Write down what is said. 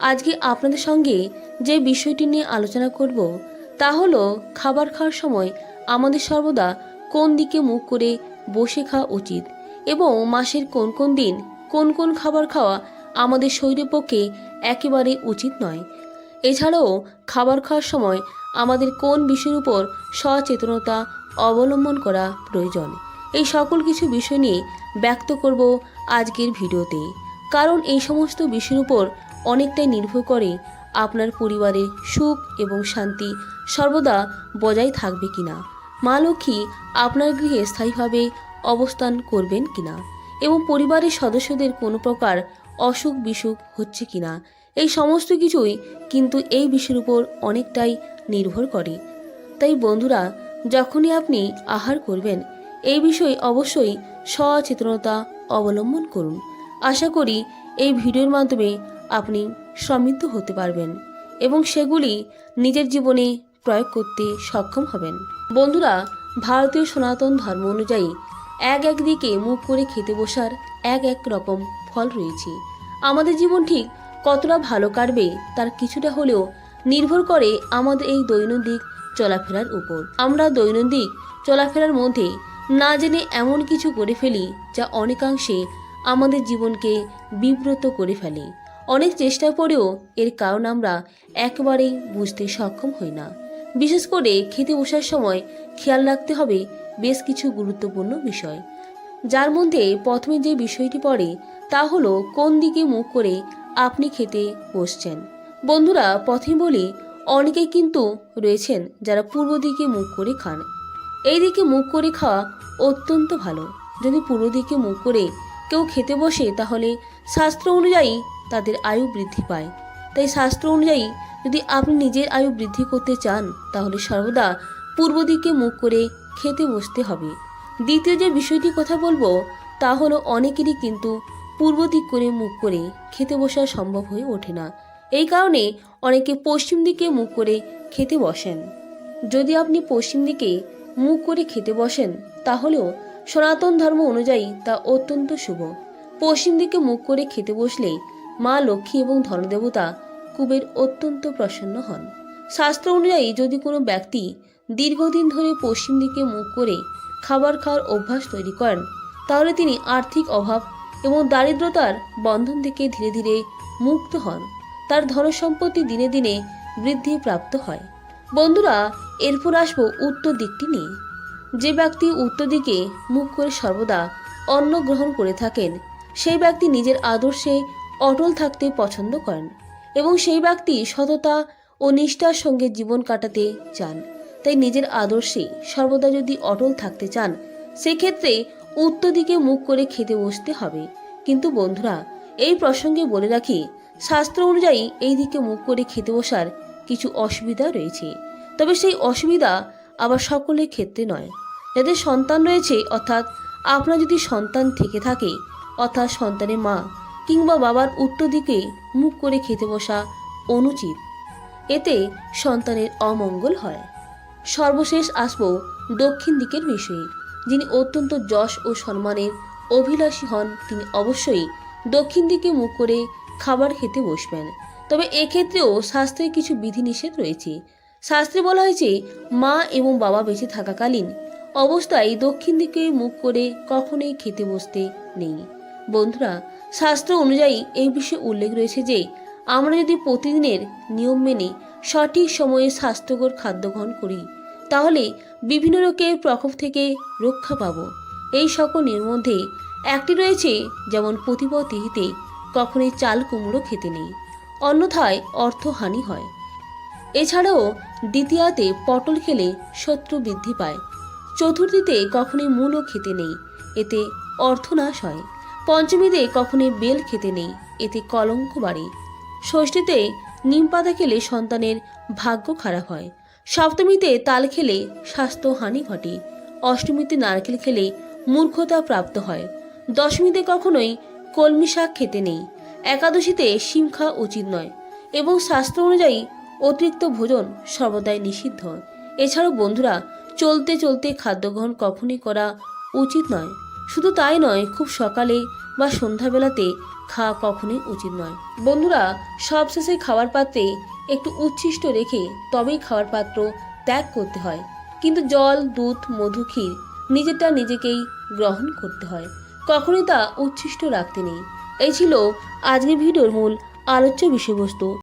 আজকে আপনাদের সঙ্গে যে বিষয়টি নিয়ে আলোচনা করব, তা হলো খাবার খাওয়ার সময় আমাদের সর্বদা কোন দিকে মুখ করে বসে খাওয়া উচিত এবং মাসের কোন কোন দিন কোন কোন খাবার খাওয়া আমাদের শরীরের পক্ষে একেবারে উচিত নয়। এছাড়াও খাবার খাওয়ার সময় আমাদের কোন বিষয়ের উপর সচেতনতা অবলম্বন করা প্রয়োজন, এই সকল কিছু বিষয় নিয়ে ব্যক্ত করব আজকের ভিডিওতে। কারণ এই সমস্ত বিষয়ের উপর অনেকটাই নির্ভর করে আপনার পরিবারের সুখ এবং শান্তি সর্বদা বজায় থাকবে কিনা। মা লক্ষ্মী আপনার গৃহে স্থায়ীভাবে অবস্থান করবেন কিনা এবং পরিবারের সদস্যদের কোনো প্রকার অসুখ বিসুখ হচ্ছে কিনা, এই সমস্ত কিছুই কিন্তু এই বিষয়ের উপর অনেকটাই নির্ভর করে। তাই বন্ধুরা, যখনই আপনি আহার করবেন, এই বিষয়ে অবশ্যই সচেতনতা অবলম্বন করুন। আশা করি এই ভিডিওর মাধ্যমে আপনি সমৃদ্ধ হতে পারবেন এবং সেগুলি নিজের জীবনে প্রয়োগ করতে সক্ষম হবেন। বন্ধুরা, ভারতীয় সনাতন ধর্ম অনুযায়ী এক এক দিকে মুখ করে খেতে বসার এক এক রকম ফল রয়েছে। আমাদের জীবন ঠিক কতটা ভালো কাটবে তার কিছুটা হলেও নির্ভর করে আমাদের এই দৈনন্দিন চলাফেরার উপর। আমরা দৈনন্দিন চলাফেরার মধ্যে না জেনে এমন কিছু করে ফেলি যা অনেকাংশে আমাদের জীবনকে বিব্রত করে ফেলে। অনেক চেষ্টা করেও এর কারণ আমরা একেবারেই বুঝতে সক্ষম হই না। বিশেষ করে খেতে বসার সময় খেয়াল রাখতে হবে বেশ কিছু গুরুত্বপূর্ণ বিষয়। যার মধ্যে প্রথমে যে বিষয়টি পড়ে তা হলো কোন দিকে মুখ করে আপনি খেতে বসছেন। বন্ধুরা, প্রথমে বলি, অনেকেই কিন্তু রয়েছেন যারা পূর্ব দিকে মুখ করে খান। এই দিকে মুখ করে খাওয়া অত্যন্ত ভালো। যদি পূর্ব দিকে মুখ করে কেউ খেতে বসে, তাহলে শাস্ত্র অনুযায়ী তাদের আয়ু বৃদ্ধি পায়। তাই শাস্ত্র অনুযায়ী, যদি আপনি নিজের আয়ু বৃদ্ধি করতে চান, তাহলে সর্বদা পূর্ব দিকে মুখ করে খেতে বসতে হবে। দ্বিতীয় যে বিষয়টি কথা বলব, তা হলো অনেকেরই কিন্তু পূর্ব দিক করে মুখ করে খেতে বসা সম্ভব হয়ে ওঠে না। এই কারণে অনেকে পশ্চিম দিকে মুখ করে খেতে বসেন। যদি আপনি পশ্চিম দিকে মুখ করে খেতে বসেন, তাহলেও সনাতন ধর্ম অনুযায়ী তা অত্যন্ত শুভ। পশ্চিম দিকে মুখ করে খেতে বসলে মা লক্ষ্মী এবং ধনদেবতা কুবের অত্যন্ত প্রসন্ন হন। শাস্ত্র অনুযায়ী যদি কোনো ব্যক্তি দীর্ঘদিন ধরে পশ্চিম দিকে মুখ করে খাবার খাওয়ার অভ্যাস তৈরি করেন, তাহলে তিনি আর্থিক অভাব এবং দারিদ্রতার বন্ধন থেকে ধীরে ধীরে মুক্ত হন। তার ধনসম্পত্তি দিনে দিনে বৃদ্ধি প্রাপ্ত হয়। বন্ধুরা, এরপর আসব উত্তর দিকটি নিয়ে। যে ব্যক্তি উত্তর দিকে মুখ করে সর্বদা অন্ন গ্রহণ করে থাকেন, সেই ব্যক্তি নিজের আদর্শে অটল থাকতে পছন্দ করেন এবং সেই ব্যক্তি সততা ও নিষ্ঠার সঙ্গে জীবন কাটাতে চান। তাই নিজের আদর্শে সর্বদা যদি অটল থাকতে চান, সেক্ষেত্রে উত্তর দিকে মুখ করে খেতে বসতে হবে। কিন্তু বন্ধুরা, এই প্রসঙ্গে বলে রাখি, শাস্ত্র অনুযায়ী এই দিকে মুখ করে খেতে বসার কিছু অসুবিধা রয়েছে। তবে সেই অসুবিধা আবার সকলের ক্ষেত্রে নয়। যাদের সন্তান রয়েছে, অর্থাৎ আপনার যদি সন্তান থেকে থাকে, অর্থাৎ সন্তানের মা কিংবা বাবার উত্তর দিকে মুখ করে খেতে বসা অনুচিত। এতে সন্তানের অমঙ্গল হয়। সর্বশেষ আসব দক্ষিণ দিকের বিষয়ে। যিনি অত্যন্ত যশ ও সম্মানের অভিলাষী হন, তিনি অবশ্যই দক্ষিণ দিকে মুখ করে খাবার খেতে বসবেন। তবে এক্ষেত্রেও শাস্ত্রের কিছু বিধিনিষেধ রয়েছে। শাস্ত্রে বলা হয়েছে, মা এবং বাবা বেঁচে থাকাকালীন অবস্থায় দক্ষিণ দিকে মুখ করে কখনোই খেতে বসতে নেই। বন্ধুরা, শাস্ত্র অনুযায়ী এই বিষয়ে উল্লেখ রয়েছে যে, আমরা যদি প্রতিদিনের নিয়ম মেনে সঠিক সময়ে স্বাস্থ্যকর খাদ্য গ্রহণ করি, তাহলে বিভিন্ন রোগের প্রকোপ থেকে রক্ষা পাব। এই সকল মধ্যে একটি রয়েছে, যেমন প্রতিপদ তিথিতে কখনোই চাল কুমড়ো খেতে নেই, অন্যথায় অর্থহানি হয়। এছাড়াও দ্বিতীয়াতে পটল খেলে শত্রু বৃদ্ধি পায়, চতুর্থীতে কখনোই মূলও খেতে নেই, এতে অর্থনাশ হয়। পঞ্চমীতে কখনোই বেল খেতে নেই। এতে কলঙ্ক বাড়ে। ষষ্ঠীতে নিম পাতা খেলে সন্তানের ভাগ্য খারাপ হয়। সপ্তমীতে তাল খেলে স্বাস্থ্যহানি ঘটে। অষ্টমীতে নারকেল খেলে মূর্খতা প্রাপ্ত হয়। দশমীতে কখনোই কলমি শাক খেতে নেই। একাদশীতে শিম খাওয়া উচিত নয় এবং স্বাস্থ্য অনুযায়ী অতিরিক্ত ভোজন সর্বদাই নিষিদ্ধ। এছাড়াও বন্ধুরা, চলতে চলতে খাদ্য গ্রহণ কখনই করা উচিত নয়। শুধু তাই নয়, খুব সকালে বা সন্ধ্যাবেলাতে খাওয়া কখনোই উচিত নয়। বন্ধুরা, সবশেষে খাওয়ার পাত্রে একটু উচ্ছিষ্ট রেখে তবেই খাওয়ার পাত্র ত্যাগ করতে হয়। কিন্তু জল, দুধ, মধু, ক্ষীর নিজেরটা নিজেকেই গ্রহণ করতে হয়। কখনোই তা উচ্ছিষ্ট রাখতে নেই। এই ছিল আজকের ভিডিওর মূল আলোচ্য বিষয়বস্তু।